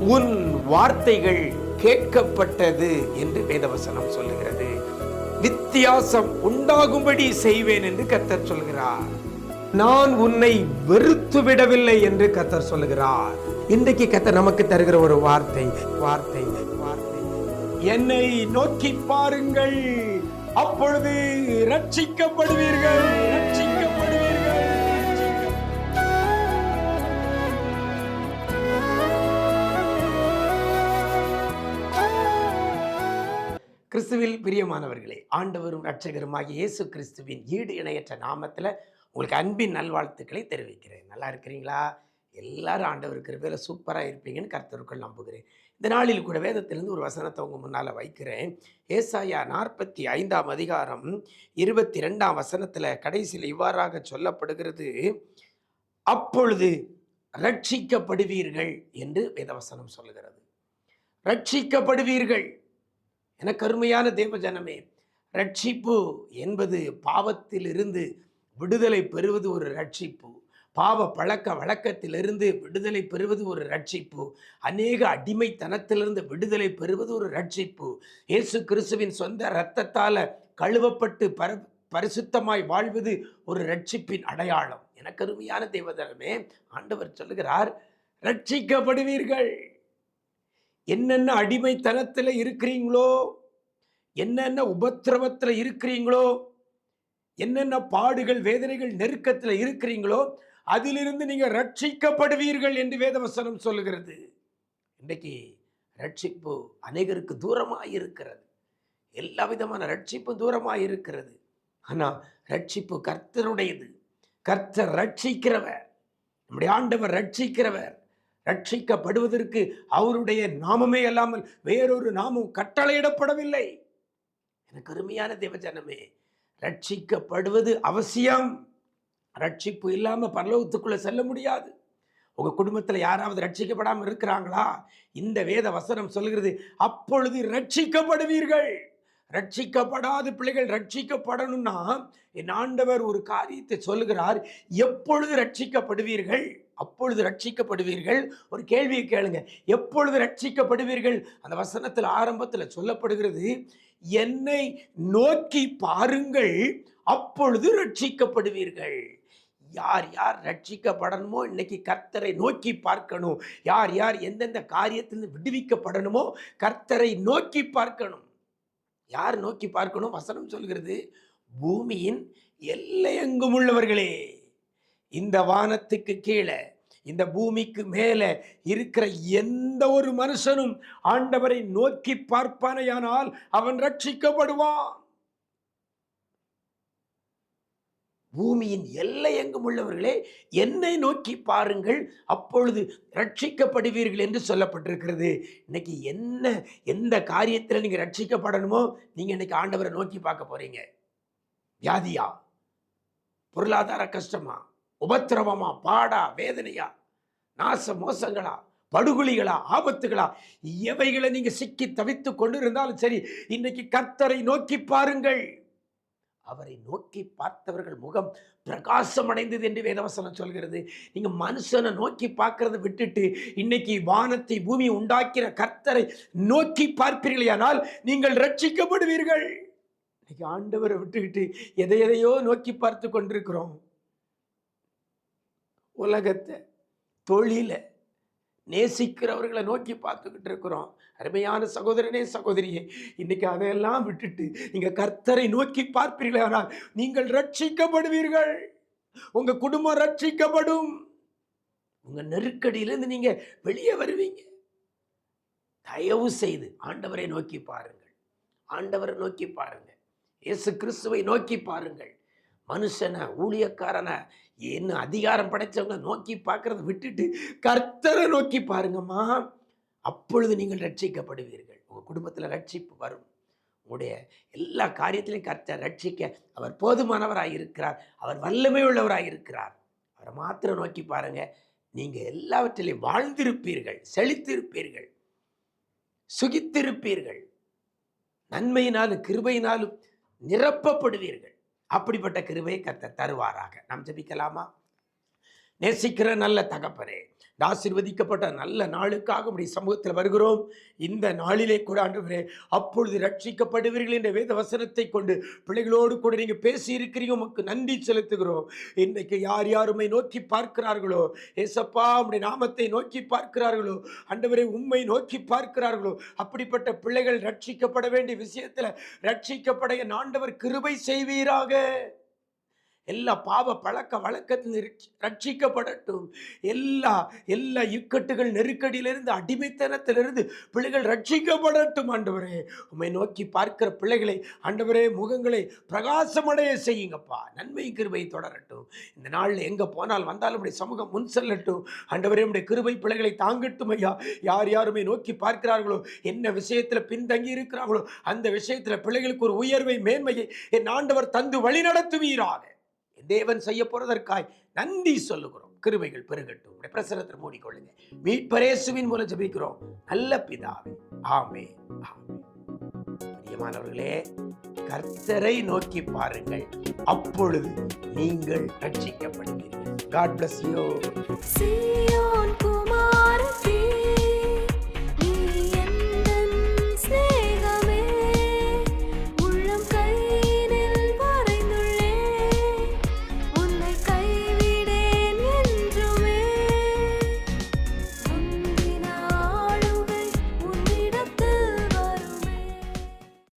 உன் வார்த்தைகள் கேட்கப்பட்டது என்று வேதவசனம் சொல்லுகிறது. வித்தியாசம் உண்டாகும்படி செய்வேன் என்று கத்தர் சொல்கிறார். நான் உன்னை வெறுத்து விடவில்லை என்று கத்தர் சொல்லுகிறார். இன்றைக்கு கத்தர் நமக்கு தருகிற ஒரு வார்த்தை வார்த்தை வார்த்தை. என்னை நோக்கி பாருங்கள் அப்பொழுது ரட்சிக்கப்படுவீர்கள் கிறிஸ்துவில் பிரியமானவர்களே ஆண்டவரும் இரட்சகருமாகிய இயேசு கிறிஸ்துவின் ஈடு இணையற்ற நாமத்தில் உங்களுக்கு அன்பின் நல்வாழ்த்துக்களை தெரிவிக்கிறேன். நல்லா இருக்கிறீங்களா? எல்லாரும் ஆண்டவர் கிருபையில சூப்பராக இருப்பீங்கன்னு கருத்தருக்கள் நம்புகிறேன். இந்த நாளில் கூட வேதத்திலிருந்து ஒரு வசனத்தை உங்க முன்னால் வைக்கிறேன். ஏசாயா நாற்பத்தி ஐந்தாம் அதிகாரம் இருபத்தி ரெண்டாம் வசனத்தில் கடைசியில் இவ்வாறாக சொல்லப்படுகிறது அப்பொழுது ரட்சிக்கப்படுவீர்கள் என்று வேதவசனம் சொல்லுகிறது. ரட்சிக்கப்படுவீர்கள் எனக்கு கருமையான தேவ ஜனமே ரட்சிப்பு என்பது பாவத்திலிருந்து விடுதலை பெறுவது ஒரு ரட்சிப்பு பாவ பழக்க வழக்கத்திலிருந்து விடுதலை பெறுவது ஒரு ரட்சிப்பு அநேக அடிமைத்தனத்திலிருந்து விடுதலை பெறுவது ஒரு ரட்சிப்பு இயேசு கிறிஸ்துவின் சொந்த இரத்தத்தால் கழுவப்பட்டு பர பரிசுத்தமாய் வாழ்வது ஒரு ரட்சிப்பின் அடையாளம். எனக்கு அருமையான தேவதனமே ஆண்டவர் சொல்லுகிறார் ரட்சிக்கப்படுவீர்கள் என்னென்ன அடிமைத்தனத்தில் இருக்கிறீங்களோ என்னென்ன உபத்திரவத்தில் இருக்கிறீங்களோ என்னென்ன பாடுகள் வேதனைகள் நெருக்கத்தில் இருக்கிறீங்களோ அதிலிருந்து நீங்கள் ரட்சிக்கப்படுவீர்கள் என்று வேதவசனம் சொல்லுகிறது. இன்றைக்கு ரட்சிப்பு அநேகருக்கு தூரமாக இருக்கிறது எல்லா விதமான ரட்சிப்பும் தூரமாக இருக்கிறது ஆனால் ரட்சிப்பு கர்த்தருடையது. கர்த்தர் ரட்சிக்கிறவர். நம்முடைய ஆண்டவர் ரட்சிக்கிறவர். ரட்சிக்கப்படுவதற்கு அவருடைய நாமமே அல்லாமல் வேறொரு நாமம் கட்டளையிடப்படவில்லை. எனக்கு அருமையான தேவஜனமே ரட்சிக்கப்படுவது அவசியம். ரட்சிப்பு இல்லாமல் பரலோகத்துக்குள்ளே செல்ல முடியாது. உங்கள் குடும்பத்தில் யாராவது ரட்சிக்கப்படாமல் இருக்கிறாங்களா? இந்த வேத வசனம் சொல்கிறது அப்பொழுது ரட்சிக்கப்படுவீர்கள். ரட்சிக்கப்படாத பிள்ளைகள் ரட்சிக்கப்படணும்னா என் ஆண்டவர் ஒரு காரியத்தை சொல்லுகிறார் எப்பொழுது ரட்சிக்கப்படுவீர்கள்? அப்பொழுது ரட்சிக்கப்படுவீர்கள்? ஒரு கேள்வியை கேளுங்க. எப்பொழுது ரட்சிக்கப்படுவீர்கள்? அந்த வசனத்தில் ஆரம்பத்தில் சொல்லப்படுகிறது என்னை நோக்கி பாருங்கள் அப்பொழுது ரட்சிக்கப்படுவீர்கள். யார் யார் ரட்சிக்கப்படணுமோ இன்னைக்கு கர்த்தரை நோக்கி பார்க்கணும். யார் யார் எந்தெந்த காரியத்திலிருந்து விடுவிக்கப்படணுமோ கர்த்தரை நோக்கி பார்க்கணும். யார் நோக்கி பார்க்கணும்? வசனம் சொல்கிறது பூமியின் எல்லையெங்கும் உள்ளவர்களே. இந்த வானத்துக்கு கீழே இந்த பூமிக்கு மேலே இருக்கிற எந்த ஒரு மனுஷனும் ஆண்டவரை நோக்கி பார்ப்பானையானால் அவன் ரட்சிக்கப்படுவான். பூமியின் எல்லை எங்கும் உள்ளவர்களே என்னை நோக்கி பாருங்கள் அப்பொழுது ரட்சிக்கப்படுவீர்கள் என்று சொல்லப்பட்டிருக்கிறது. இன்னைக்கு என்ன எந்த காரியத்தில் நீங்க ரட்சிக்கப்படணுமோ நீங்க இன்னைக்கு ஆண்டவரை நோக்கி பார்க்க போறீங்க. வியாதியா? பொருளாதார கஷ்டமா? உபத்திரவமா பாடா வேதனையா நாச மோசங்களா படுகொலிகளா ஆபத்துகளா எவைகளை நீங்க சிக்கி தவித்து கொண்டிருந்தாலும் சரி இன்னைக்கு கர்த்தரை நோக்கி பாருங்கள். அவரை நோக்கி பார்த்தவர்கள் முகம் பிரகாசம் அடைந்தது என்று வேதவசனம் சொல்கிறது. நீங்க மனுஷனை நோக்கி பார்க்கறத விட்டுட்டு இன்னைக்கு வானத்தை பூமி உண்டாக்கிற கர்த்தரை நோக்கி பார்ப்பீர்களானால் நீங்கள் ரட்சிக்கப்படுவீர்கள் இன்னைக்கு ஆண்டவரை விட்டுக்கிட்டு எதை எதையோ நோக்கி பார்த்து கொண்டிருக்கிறோம். உலகத்தை தொழிலை நேசிக்கிறவர்களை நோக்கி பார்த்துக்கிட்டு இருக்கிறோம். அருமையான சகோதரனே சகோதரியே இன்னைக்கு அதையெல்லாம் விட்டுட்டு நீங்கள் கர்த்தரை நோக்கி பார்ப்பீர்களே ஆனால் நீங்கள் ரட்சிக்கப்படுவீர்கள். உங்கள் குடும்பம் ரட்சிக்கப்படும். உங்கள் நெருக்கடியிலேருந்து நீங்கள் வெளியே வருவீங்க. தயவு செய்து ஆண்டவரை நோக்கி பாருங்கள். ஆண்டவரை நோக்கி பாருங்கள். இயேசு கிறிஸ்துவை நோக்கி பாருங்கள். மனுஷனை ஊழியக்காரனை என்ன அதிகாரம் படைத்தவங்க நோக்கி பார்க்குறத விட்டுட்டு கர்த்தரை நோக்கி பாருங்கம்மா. அப்பொழுது நீங்கள் ரட்சிக்கப்படுவீர்கள். உங்கள் குடும்பத்தில் ரட்சிப்பு வரும். உங்களுடைய எல்லா காரியத்திலையும் கர்த்தர் ரட்சிக்க அவர் போதுமானவராக இருக்கிறார். அவர் வல்லமை உள்ளவராக இருக்கிறார். அவரை மாத்திரம் நோக்கி பாருங்கள் நீங்கள் எல்லாவற்றிலையும் வாழ்ந்திருப்பீர்கள் செழித்திருப்பீர்கள் சுகித்திருப்பீர்கள். நன்மையினாலும் கிருபையினாலும் நிரப்பப்படுவீர்கள். அப்படிப்பட்ட கிருபையை கத்த தருவாராக. நாம் ஜபிக்கலாமா? நேசிக்கிற நல்ல தகப்பனே ஆசிர்வதிக்கப்பட்ட ஆசீர்வதிக்கப்பட்ட நல்ல நாளுக்காக உடைய சமூகத்தில் வருகிறோம். இந்த நாளிலே கூட ஆண்டவரே அப்பொழுது ரட்சிக்கப்படுவீர்கள் என்ற வேத வசனத்தை கொண்டு பிள்ளைகளோடு கூட நீங்கள் பேசி இருக்கிறீங்க உமக்கு நன்றி செலுத்துகிறோம். இன்றைக்கு யார் யாருமை நோக்கி பார்க்கிறார்களோ ஏசப்பா உடைய நாமத்தை நோக்கி பார்க்கிறார்களோ ஆண்டவரை உம்மை நோக்கி பார்க்கிறார்களோ அப்படிப்பட்ட பிள்ளைகள் ரட்சிக்கப்பட வேண்டிய விஷயத்தில் ரட்சிக்கப்பட ஆண்டவர் கிருபை செய்வீராக. எல்லா பாவ பழக்க வழக்கத்தில் ரட்சிக்கப்படட்டும். எல்லா எல்லா இக்கட்டுகள் நெருக்கடியிலிருந்து அடிமைத்தனத்திலிருந்து பிள்ளைகள் ரட்சிக்கப்படட்டும் ஆண்டவரே. உம்மை நோக்கி பார்க்கிற பிள்ளைகளை ஆண்டவரே முகங்களை பிரகாசமடைய செய்யுங்கப்பா. நன்மை கிருபை தொடரட்டும். இந்த நாளில் எங்கே போனால் வந்தாலும் உடைய சமூகம் முன் செல்லட்டும். ஆண்டவரே உடைய கிருபை பிள்ளைகளை தாங்கட்டும் ஐயா. யார் யாருமே நோக்கி பார்க்கிறார்களோ என்ன விஷயத்தில் பின்தங்கி இருக்கிறார்களோ அந்த விஷயத்தில் பிள்ளைகளுக்கு ஒரு உயர்வை மேன்மையை என் ஆண்டவர் தந்து வழி நடத்துவீராக தேவன் செய்ய போறதற்காய் நன்றி சொல்லுகிறோம். கிருபைகள் பெருகட்டும். உடைய பிரசனத்தில் மூடிக்கொள்ளுங்க. மீட்பரேசுவின் மூலம் ஜபிக்கிறோம். நல்ல பிதாவே. ஆமே ஆமே பிரியமானவர்களே கர்த்தரை நோக்கி பாருங்கள். அப்பொழுது நீங்கள் ரட்சிக்கப்படுவீர்கள். God bless you